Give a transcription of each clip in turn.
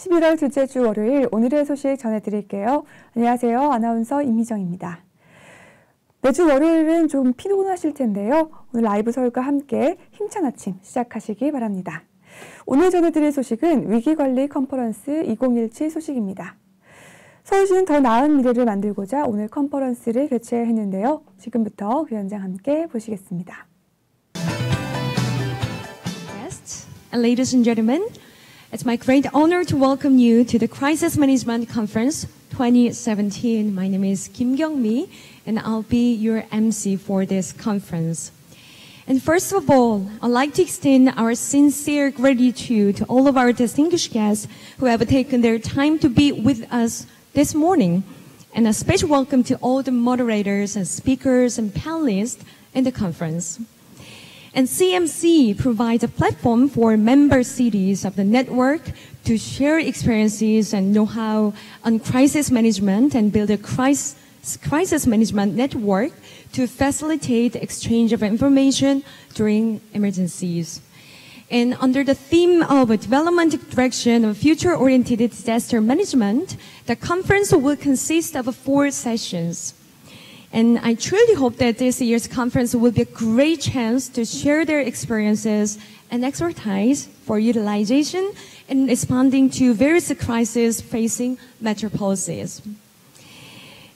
11월 둘째 주 월요일 오늘의 소식 전해드릴게요. 안녕하세요. 아나운서 임희정입니다. 매주 월요일은 좀 피곤하실 텐데요. 오늘 라이브 서울과 함께 힘찬 아침 시작하시기 바랍니다. 오늘 전해드릴 소식은 위기관리 컨퍼런스 2017 소식입니다. 서울시는 더 나은 미래를 만들고자 오늘 컨퍼런스를 개최했는데요. 지금부터 그 현장 함께 보시겠습니다. Ladies and gentlemen, it's my great honor to welcome you to the Crisis Management Conference 2017. My name is Kim Kyung-mi, and I'll be your MC for this conference. And first of all, I'd like to extend our sincere gratitude to all of our distinguished guests who have taken their time to be with us this morning. And a special welcome to all the moderators and speakers and panelists in the conference. And CMC provides a platform for member cities of the network to share experiences and know-how on crisis management and build a crisis, crisis management network to facilitate exchange of information during emergencies. And under the theme of a development direction of future-oriented disaster management, the conference will consist of four sessions. And I truly hope that this year's conference will be a great chance to share their experiences and expertise for utilization in responding to various crises facing metropolises.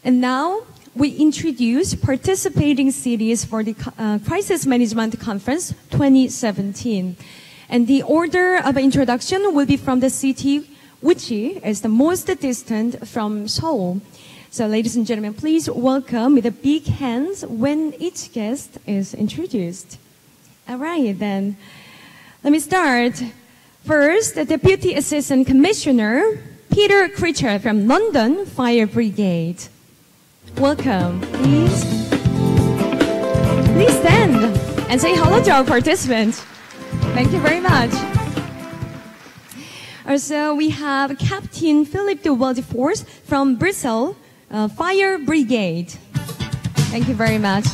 And now we introduce participating cities for the uh, Crisis Management Conference 2017. And the order of introduction will be from the city which is the most distant from Seoul. So, ladies and gentlemen, please welcome with a big hands when each guest is introduced. All right, then. Let me start. First, the Deputy Assistant Commissioner, Peter Critcher from London Fire Brigade. Welcome, please. Please stand and say hello to our participants. Thank you very much. Also, we have Captain Philip de Waldefors from Brussels uh, Fire Brigade. Thank you very much.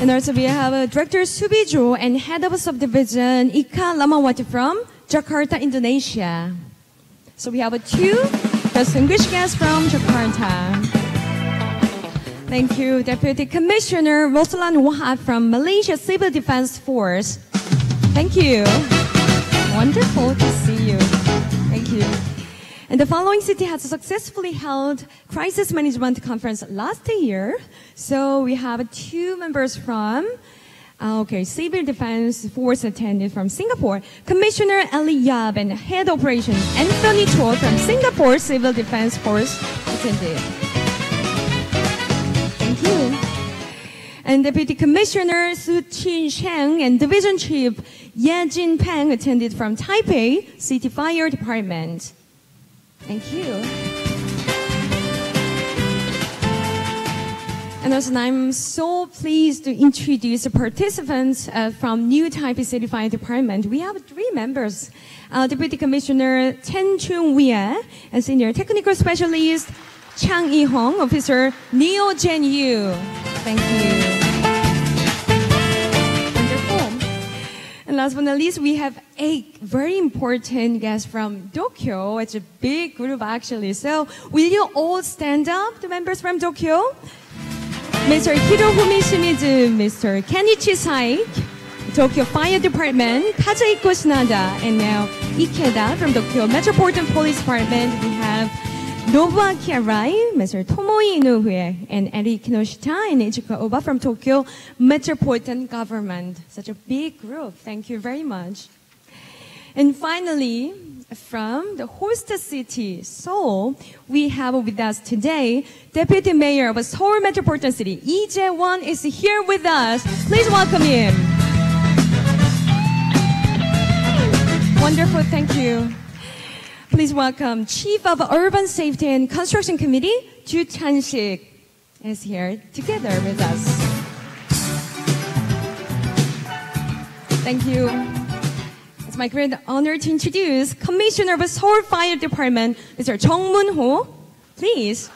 And also we have uh, Director Subijo and Head of Subdivision Ika Lamawati from Jakarta, Indonesia. So we have uh, two distinguished guests from Jakarta. Thank you, Deputy Commissioner Roslan Wahab from Malaysia Civil Defense Force. Thank you. Wonderful to see you. Thank you. And the following city has successfully held crisis management conference last year. So we have two members from uh, okay, Civil Defense Force attended from Singapore. Commissioner Ali Yab and Head Operations Anthony Cho from Singapore Civil Defense Force attended. Thank you. And Deputy Commissioner Su Chin Sheng and Division Chief Ye Jin Peng attended from Taipei City Fire Department. Thank you. And also, I'm so pleased to introduce the participants uh, from New Taipei City Fire Department. We have three members. Uh, Deputy Commissioner Chen chun-wei and Senior Technical Specialist Chang Yi Hong, Officer Neo Jen Yu. Thank you. And last but not least, we have eight very important guests from Tokyo. It's a big group actually. So will you all stand up, the members from Tokyo? Mr. Hirohumi Shimizu, Mr. Kenichi Saik, Tokyo Fire Department, Kazuhiko Shinada, and now Ikeda from Tokyo Metropolitan Police Department. We have Nobuaki Arai, Mr. Tomoe Inoue, and Eri Kinoshita and Ichiko Oba from Tokyo Metropolitan Government. Such a big group. Thank you very much. And finally, from the host city, Seoul, we have with us today Deputy Mayor of Seoul Metropolitan City, Lee Jae-won is here with us. Please welcome him. Wonderful, thank you. Please welcome Chief of Urban Safety and Construction Committee, Ju Chan-sik, is here together with us. Thank you. It's my great honor to introduce Commissioner of Seoul Fire Department, Mr. Jung Moon-ho. Please.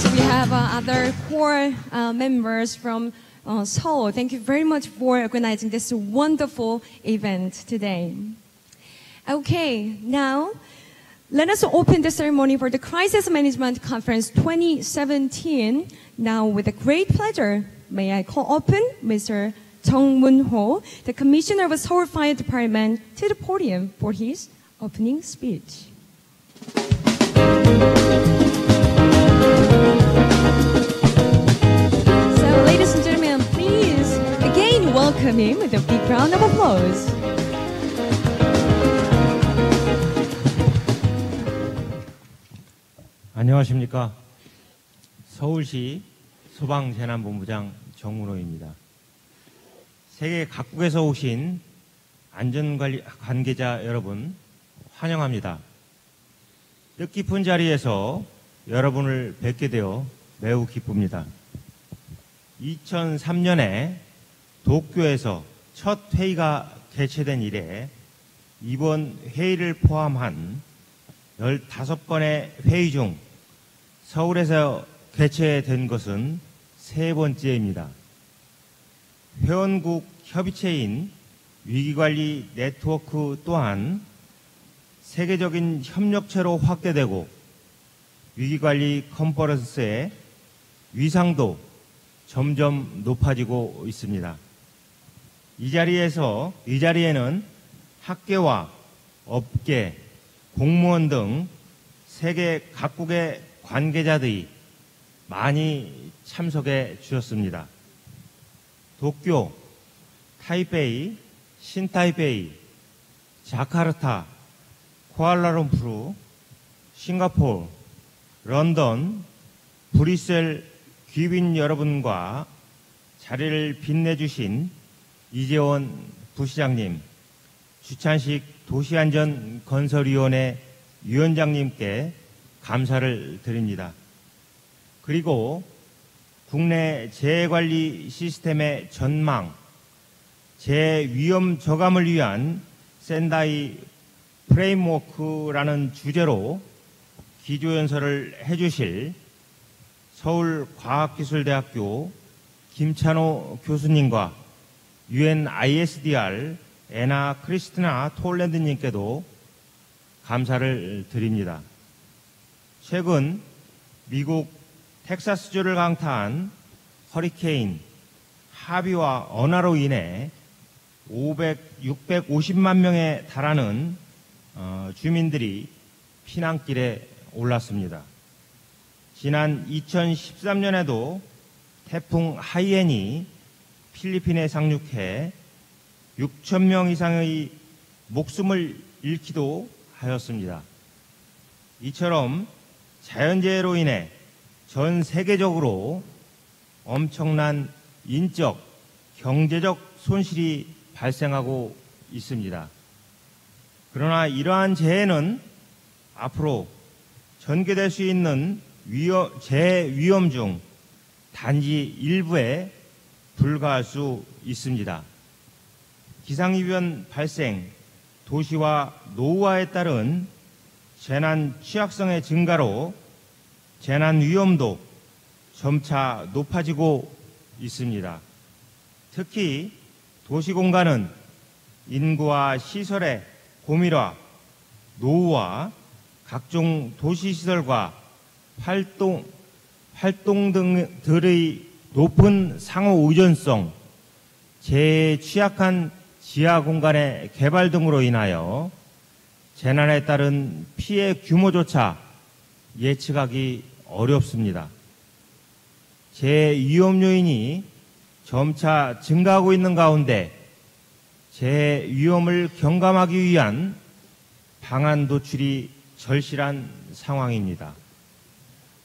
So we have uh, other core uh, members from uh. Thank you very much for organizing this wonderful event today. Okay, now let us open the ceremony for the Crisis Management Conference 2017. Now, with a great pleasure, may I call open Mr. Chung Moon-ho, the Commissioner of Seoul Fire Department, to the podium for his opening speech. Welcome him with a big round of applause. 안녕하십니까. 서울시 소방재난본부장 정문호입니다. 세계 각국에서 오신 안전관리 관계자 여러분 환영합니다. 뜻깊은 자리에서 여러분을 뵙게 되어 매우 기쁩니다. 2003년에 도쿄에서 첫 회의가 개최된 이래 이번 회의를 포함한 15번의 회의 중 서울에서 개최된 것은 세 번째입니다. 회원국 협의체인 위기관리 네트워크 또한 세계적인 협력체로 확대되고 위기관리 컨퍼런스의 위상도 점점 높아지고 있습니다. 이 자리에서 이 자리에는 학계와 업계, 공무원 등 세계 각국의 관계자들이 많이 참석해 주셨습니다. 도쿄, 타이베이, 신타이베이, 자카르타, 쿠알라룸푸르, 싱가포르, 런던, 브뤼셀 귀빈 여러분과 자리를 빛내주신 이재원 부시장님, 주찬식 도시안전건설위원회 위원장님께 감사를 드립니다. 그리고 국내 재해관리 시스템의 전망, 재위험 저감을 위한 센다이 프레임워크라는 주제로 기조연설을 해주실 서울과학기술대학교 김찬호 교수님과 UN ISDR 에나 크리스티나 톨랜드님께도 감사를 드립니다. 최근 미국 텍사스주를 강타한 허리케인 하비와 언하로 인해 500, 650만 명에 달하는 어, 주민들이 피난길에 올랐습니다. 지난 2013년에도 태풍 하이엔이 필리핀에 상륙해 6천 명 이상의 목숨을 잃기도 하였습니다. 이처럼 자연재해로 인해 전 세계적으로 엄청난 인적, 경제적 손실이 발생하고 있습니다. 그러나 이러한 재해는 앞으로 전개될 수 있는 위험, 재해 위험 중 단지 일부에 불과할 수 있습니다. 기상이변 발생, 도시와 노후화에 따른 재난 취약성의 증가로 재난 위험도 점차 높아지고 있습니다. 특히 도시 공간은 인구와 시설의 고밀화, 노후와 각종 도시 시설과 활동, 활동 등들의 높은 상호 의존성, 재해에 취약한 지하 공간의 개발 등으로 인하여 재난에 따른 피해 규모조차 예측하기 어렵습니다. 재해 위험 요인이 점차 증가하고 있는 가운데 재해 위험을 경감하기 위한 방안 도출이 절실한 상황입니다.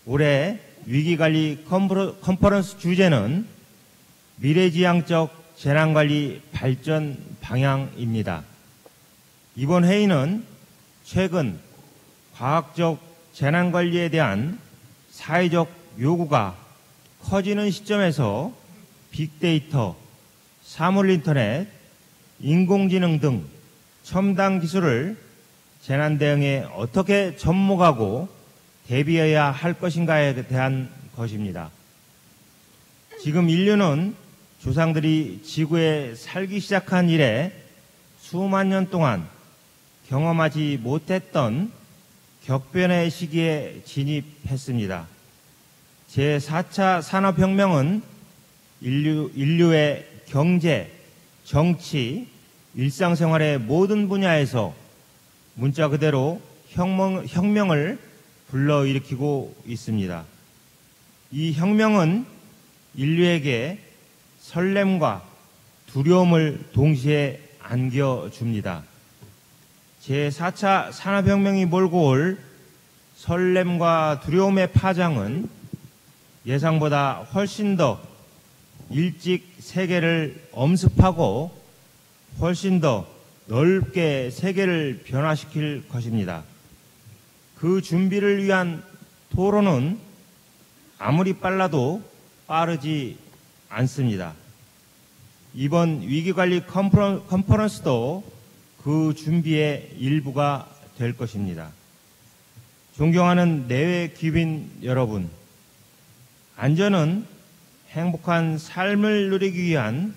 올해 위기관리 컨퍼런스 주제는 미래지향적 재난관리 발전 방향입니다. 이번 회의는 최근 과학적 재난관리에 대한 사회적 요구가 커지는 시점에서 빅데이터, 사물인터넷, 인공지능 등 첨단 기술을 재난 대응에 어떻게 접목하고 대비해야 할 것인가에 대한 것입니다. 지금 인류는 조상들이 지구에 살기 시작한 이래 수만 년 동안 경험하지 못했던 격변의 시기에 진입했습니다. 제4차 산업혁명은 인류, 인류의 경제, 정치, 일상생활의 모든 분야에서 문자 그대로 혁명, 혁명을 불러일으키고 있습니다. 이 혁명은 인류에게 설렘과 두려움을 동시에 안겨줍니다. 제4차 산업혁명이 몰고 올 설렘과 두려움의 파장은 예상보다 훨씬 더 일찍 세계를 엄습하고 훨씬 더 넓게 세계를 변화시킬 것입니다. 그 준비를 위한 토론은 아무리 빨라도 빠르지 않습니다. 이번 위기관리 컨퍼런스도 그 준비의 일부가 될 것입니다. 존경하는 내외 귀빈 여러분, 안전은 행복한 삶을 누리기 위한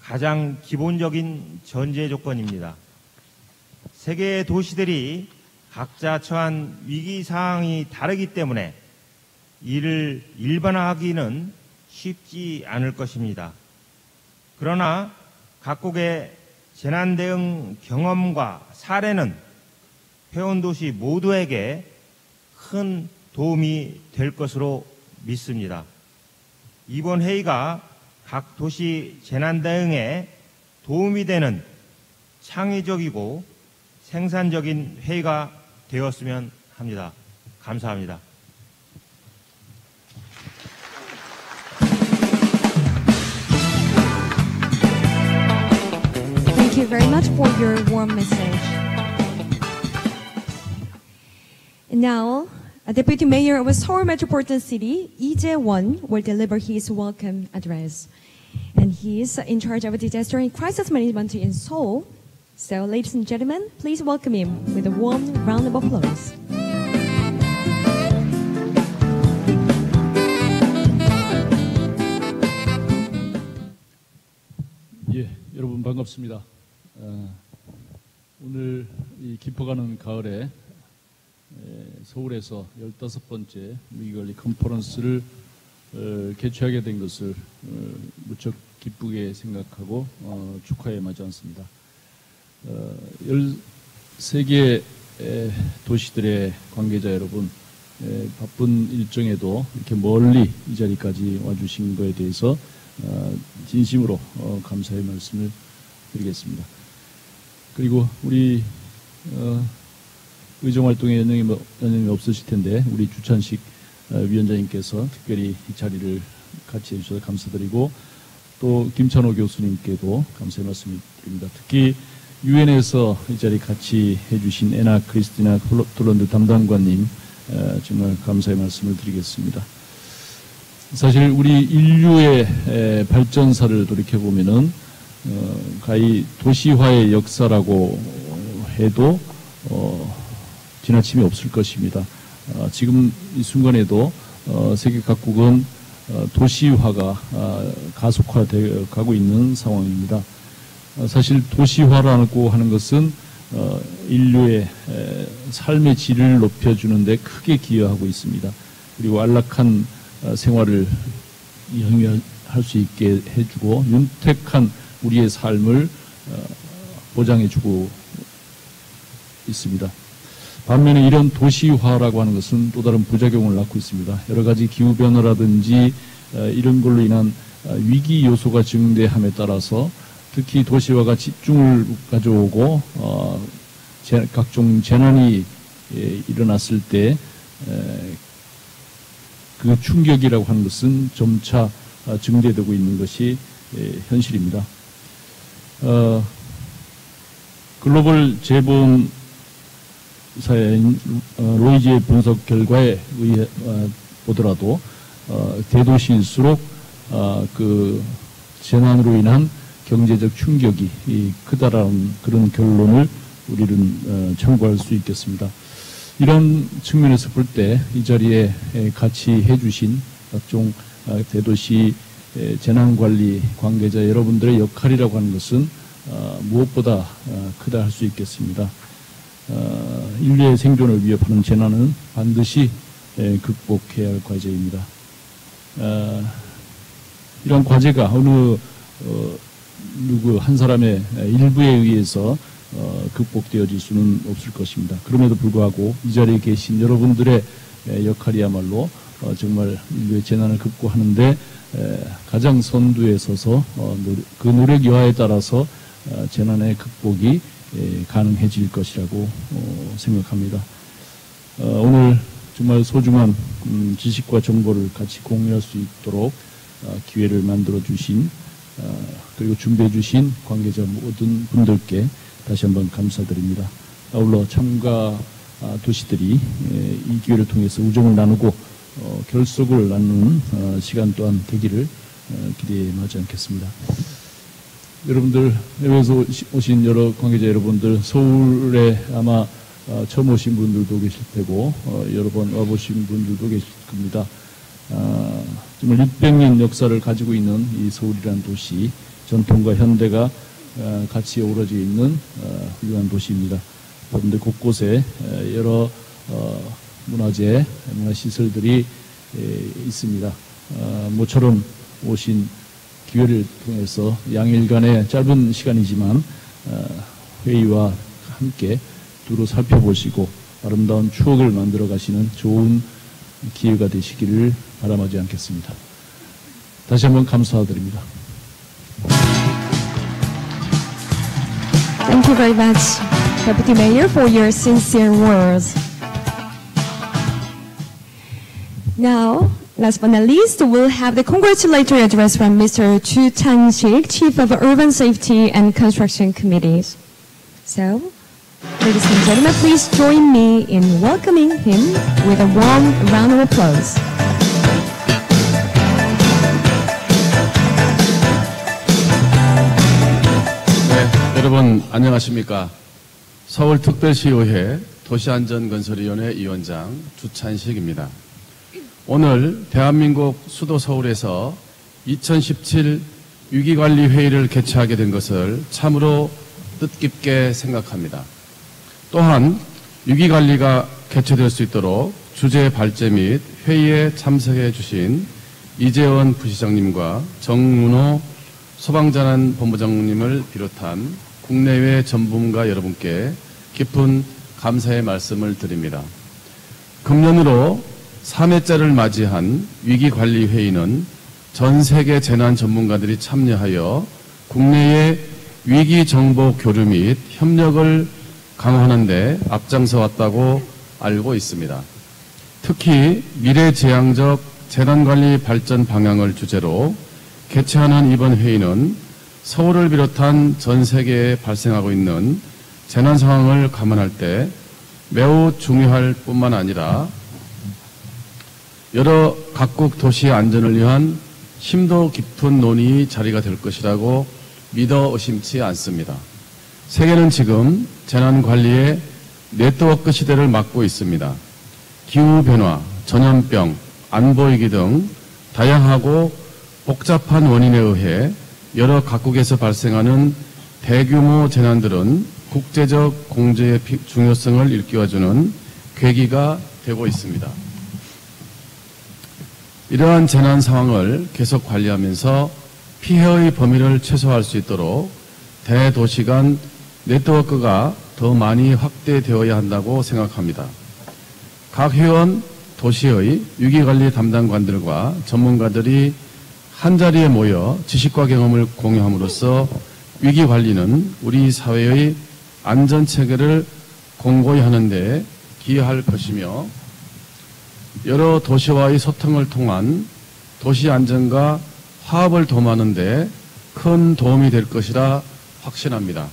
가장 기본적인 전제 조건입니다. 세계의 도시들이 각자 처한 위기 상황이 다르기 때문에 이를 일반화하기는 쉽지 않을 것입니다. 그러나 각국의 재난 대응 경험과 사례는 회원도시 모두에게 큰 도움이 될 것으로 믿습니다. 이번 회의가 각 도시 재난 대응에 도움이 되는 창의적이고 생산적인 회의가 되었으면 합니다. 감사합니다. Thank you very much for your warm message. And now, a Deputy Mayor of Seoul Metropolitan City, Lee Jae-won, will deliver his welcome address. And he is in charge of disaster and crisis management in Seoul. So, ladies and gentlemen, please welcome him with a warm round of applause. 예, 여러분 반갑습니다. 어, 오늘 이 깊어가는 가을에 에, 서울에서 15번째 위기관리 컨퍼런스를 어, 개최하게 된 것을 어, 무척 기쁘게 생각하고 어, 축하에 맞지 않습니다. 어, 13개 도시들의 관계자 여러분, 에, 바쁜 일정에도 이렇게 멀리 이 자리까지 와주신 것에 대해서 어, 진심으로 어, 감사의 말씀을 드리겠습니다. 그리고 우리 어, 의정활동에 연령이, 뭐- 연령이 없으실 텐데 우리 주찬식 어, 위원장님께서 특별히 이 자리를 같이 해주셔서 감사드리고 또 김찬호 교수님께도 감사의 말씀을 드립니다. 특히 유엔에서 이 자리 같이 해주신 에나 크리스티나 톨런드 담당관님 어, 정말 감사의 말씀을 드리겠습니다. 사실 우리 인류의 에, 발전사를 돌이켜 보면은 어, 가히 도시화의 역사라고 해도 어, 지나침이 없을 것입니다. 어, 지금 이 순간에도 어, 세계 각국은 어, 도시화가 어, 가속화되어 가고 있는 상황입니다. 어, 사실 도시화라고 하는 것은 어, 인류의 에, 삶의 질을 높여주는 데 크게 기여하고 있습니다. 그리고 안락한 어, 생활을 영위할 수 있게 해주고 윤택한 우리의 삶을 어, 보장해주고 있습니다. 반면에 이런 도시화라고 하는 것은 또 다른 부작용을 낳고 있습니다. 여러 가지 기후 변화라든지 어, 이런 걸로 인한 어, 위기 요소가 증대함에 따라서 특히 도시화가 집중을 가져오고 어, 재- 각종 재난이 예, 일어났을 때 에, 그 충격이라고 하는 것은 점차 어, 증대되고 있는 것이 예, 현실입니다. 어, 글로벌 재본 사회인 어, 로이지의 분석 결과에 의해 어, 보더라도 어, 대도시일수록 어, 그 재난으로 인한 경제적 충격이 이 크다라는 그런 결론을 우리는 어, 참고할 수 있겠습니다. 이런 측면에서 볼 때 이 자리에 에, 같이 해주신 각종 어, 대도시 에, 재난관리 관계자 여러분들의 역할이라고 하는 것은 어, 무엇보다 어, 크다 할 수 있겠습니다. 어, 인류의 생존을 위협하는 재난은 반드시 에, 극복해야 할 과제입니다. 어, 이런 과제가 어느 어, 누구 한 사람의 일부에 의해서 어, 극복되어질 수는 없을 것입니다. 그럼에도 불구하고 이 자리에 계신 여러분들의 에, 역할이야말로 어, 정말 인류의 재난을 극복하는데 에, 가장 선두에 서서 어, 노력, 그 노력 여하에 따라서 어, 재난의 극복이 에, 가능해질 것이라고 어, 생각합니다. 어, 오늘 정말 소중한 음, 지식과 정보를 같이 공유할 수 있도록 어, 기회를 만들어 주신 어, 그리고 준비해 주신 관계자 모든 분들께 다시 한번 감사드립니다. 아울러 참가 아, 도시들이 에, 이 기회를 통해서 우정을 나누고 어, 결속을 나누는 어, 시간 또한 되기를 어, 기대에 마지 않겠습니다. 여러분들 해외에서 오신 여러 관계자 여러분들 서울에 아마 어, 처음 오신 분들도 계실 테고 어, 여러 번 와보신 분들도 계실 겁니다. 아, 정말 600년 역사를 가지고 있는 이 서울이라는 도시 전통과 현대가 어, 같이 어우러져 있는 어, 훌륭한 도시입니다. 여러분들 곳곳에 에, 여러 어, 문화재, 문화시설들이 에, 있습니다. 어, 모처럼 오신 기회를 통해서 양일간의 짧은 시간이지만 어, 회의와 함께 두루 살펴보시고 아름다운 추억을 만들어 가시는 좋은 기회가 되시기를 바람하지 않겠습니다. 다시 한번 감사드립니다. Thank you very much, Deputy Mayor, for your sincere words. Now, last but not least, we'll have the congratulatory address from Mr. Chu Chan-sik, Chief of Urban Safety and Construction Committees. So, ladies and gentlemen, please join me in welcoming him with a warm round of applause. 네, 여러분 안녕하십니까? 서울특별시의회 도시안전건설위원회 위원장 주찬식입니다. 오늘 대한민국 수도 서울에서 2017 위기관리회의를 개최하게 된 것을 참으로 뜻깊게 생각합니다. 또한 위기관리가 개최될 수 있도록 주제 발제 및 회의에 참석해 주신 이재원 부시장님과 정문호 소방재난 본부장님을 비롯한 국내외 전문가 여러분께 깊은 감사의 말씀을 드립니다. 금년으로 3회째를 맞이한 위기관리회의는 전 세계 재난 전문가들이 참여하여 국내의 위기 정보 교류 및 협력을 강화하는 데 앞장서 왔다고 알고 있습니다. 특히 미래지향적 재난관리 발전 방향을 주제로 개최하는 이번 회의는 서울을 비롯한 전 세계에 발생하고 있는 재난 상황을 감안할 때 매우 중요할 뿐만 아니라 여러 각국 도시의 안전을 위한 심도 깊은 논의 자리가 될 것이라고 믿어 의심치 않습니다. 세계는 지금 재난 관리의 네트워크 시대를 맞고 있습니다. 기후 변화, 전염병, 안보위기 등 다양하고 복잡한 원인에 의해 여러 각국에서 발생하는 대규모 재난들은 국제적 공제의 피- 중요성을 일깨워주는 계기가 되고 있습니다. 이러한 재난 상황을 계속 관리하면서 피해의 범위를 최소화할 수 있도록 대도시 간 네트워크가 더 많이 확대되어야 한다고 생각합니다. 각 회원 도시의 위기관리 담당관들과 전문가들이 한자리에 모여 지식과 경험을 공유함으로써 위기관리는 우리 사회의 안전체계를 공고히 하는 데 기여할 것이며 여러 도시와의 소통을 통한 도시 안전과 화합을 도모하는 데 큰 도움이 될 것이라 확신합니다.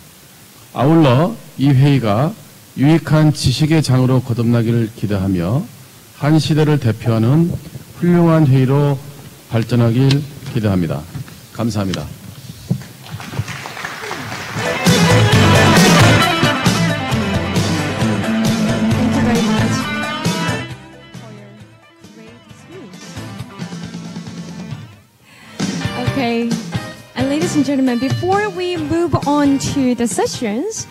아울러 이 회의가 유익한 지식의 장으로 거듭나기를 기대하며 한 시대를 대표하는 훌륭한 회의로 발전하길 기대합니다. 감사합니다. Gentlemen, before we move on to the sessions,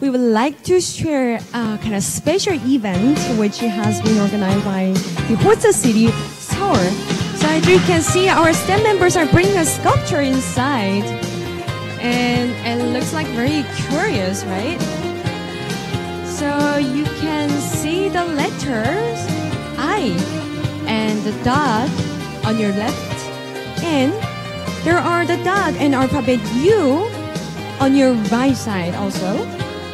we would like to share a kind of special event which has been organized by the host city, Seoul. So as you can see, our staff members are bringing a sculpture inside. And it looks like very curious, right? So you can see the letters I and the dot on your left. And there are the dot and alphabet U on your right side also.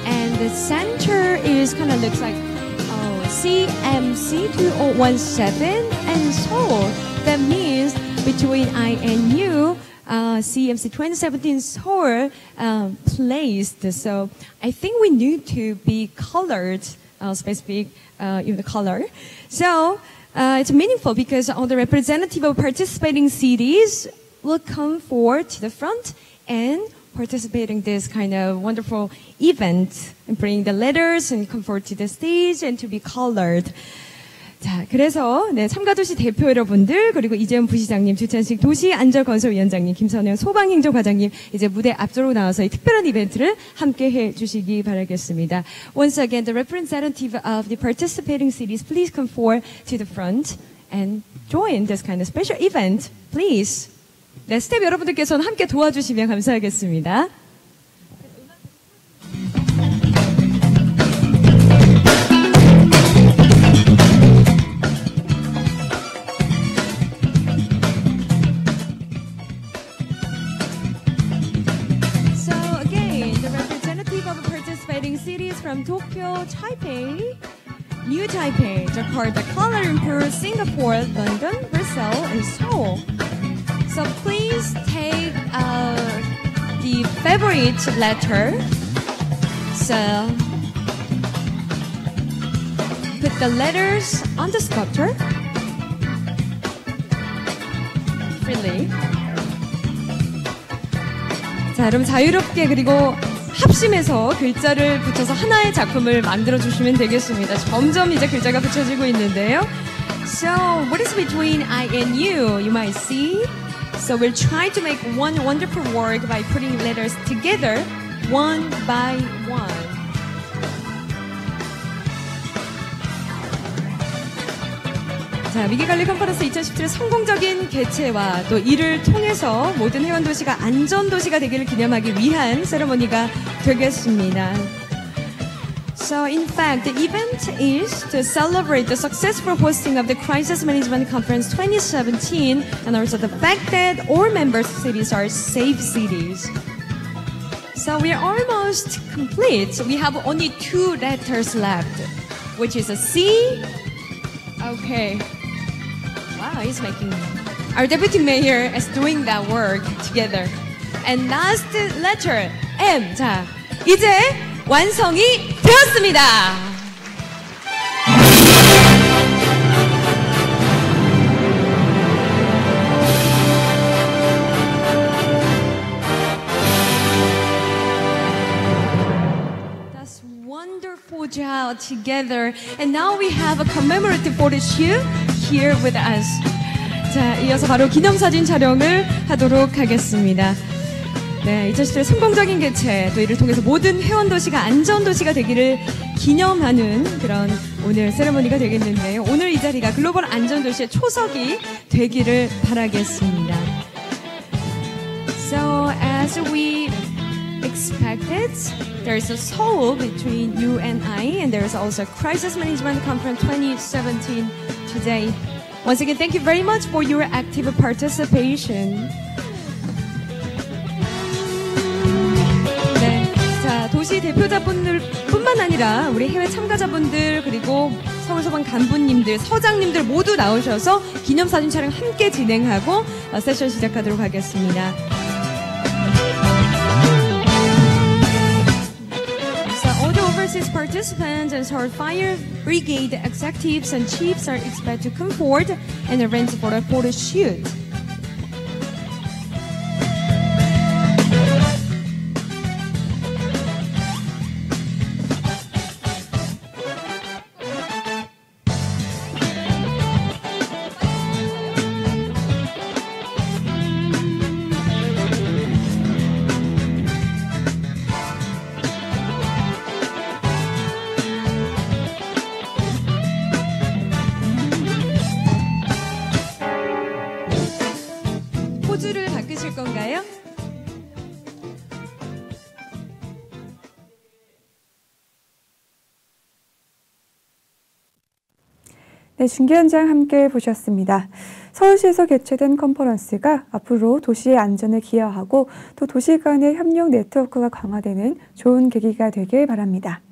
And the center is kind of looks like oh, CMC 2017 and Seoul. That means between I and U, uh, CMC 2017 Seoul uh, placed. So I think we need to be colored, uh, specific uh, in the color. So uh, it's meaningful because all the representative of participating cities will come forward to the front and participate in this kind of wonderful event and bring the letters and come forward to the stage and to be colored. 자, 그래서 네, 참가도시 대표 여러분들 그리고 이재현 부시장님, 주찬식 도시안전건설위원장님, 김선영 소방행정과장님 이제 무대 앞쪽으로 나와서 이 특별한 이벤트를 함께 해주시기 바라겠습니다. Once again, the representative of the participating cities, please come forward to the front and join this kind of special event, please. 네, 스텝 여러분들께서는 함께 도와주시면 감사하겠습니다. Taipei, Jakarta, Kuala Lumpur, Singapore, London, Brussels, and Seoul. So please take uh, the favorite letter. So put the letters on the sculpture freely. 자, 여러분 자유롭게 그리고 합심해서 글자를 붙여서 하나의 작품을 만들어 주시면 되겠습니다. 점점 이제 글자가 붙여지고 있는데요. So, what is between I and you? You might see. So, we'll try to make one wonderful work by putting letters together one by one. 자, 위기관리 컨퍼런스 2017 성공적인 개최와 또 이를 통해서 모든 회원 도시가 안전 도시가 되기를 기념하기 위한 세레머니가 되겠습니다. So, in fact, the event is to celebrate the successful hosting of the Crisis Management Conference 2017 and also the fact that all member cities are safe cities. So, we are almost complete. We have only two letters left, which is a C. Okay. Wow, he's making. Our deputy mayor is doing that work together. And last letter, M. 자, 이제 완성이 되었습니다. Wonderful job together. And now we have a commemorative photo shoot here with us. 자, 이어서 바로 기념사진 촬영을 하도록 하겠습니다. 네, 2017 성공적인 개최, 또 이를 통해서 모든 회원 도시가 안전 도시가 되기를 기념하는 그런 오늘 세레머니가 되겠는데요. 오늘 이 자리가 글로벌 안전 도시의 초석이 되기를 바라겠습니다. So, as we expected, there's a soul between you and I, and there's also Crisis Management Conference 2017 today. Once again, thank you very much for your active participation. 도시 대표자분들 뿐만 아니라 우리 해외 참가자분들 그리고 서울소방 간부님들, 서장님들 모두 나오셔서 기념사진 촬영 함께 진행하고 어, 세션 시작하도록 하겠습니다. Overseas participants and our fire brigade executives and chiefs are expected to come forward and arrange for a photo shoot. 네, 중계 현장 함께 보셨습니다. 서울시에서 개최된 컨퍼런스가 앞으로 도시의 안전에 기여하고 또 도시 간의 협력 네트워크가 강화되는 좋은 계기가 되길 바랍니다.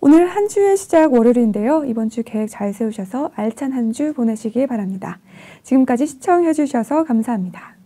오늘 한 주의 시작 월요일인데요. 이번 주 계획 잘 세우셔서 알찬 한 주 보내시길 바랍니다. 지금까지 시청해 주셔서 감사합니다.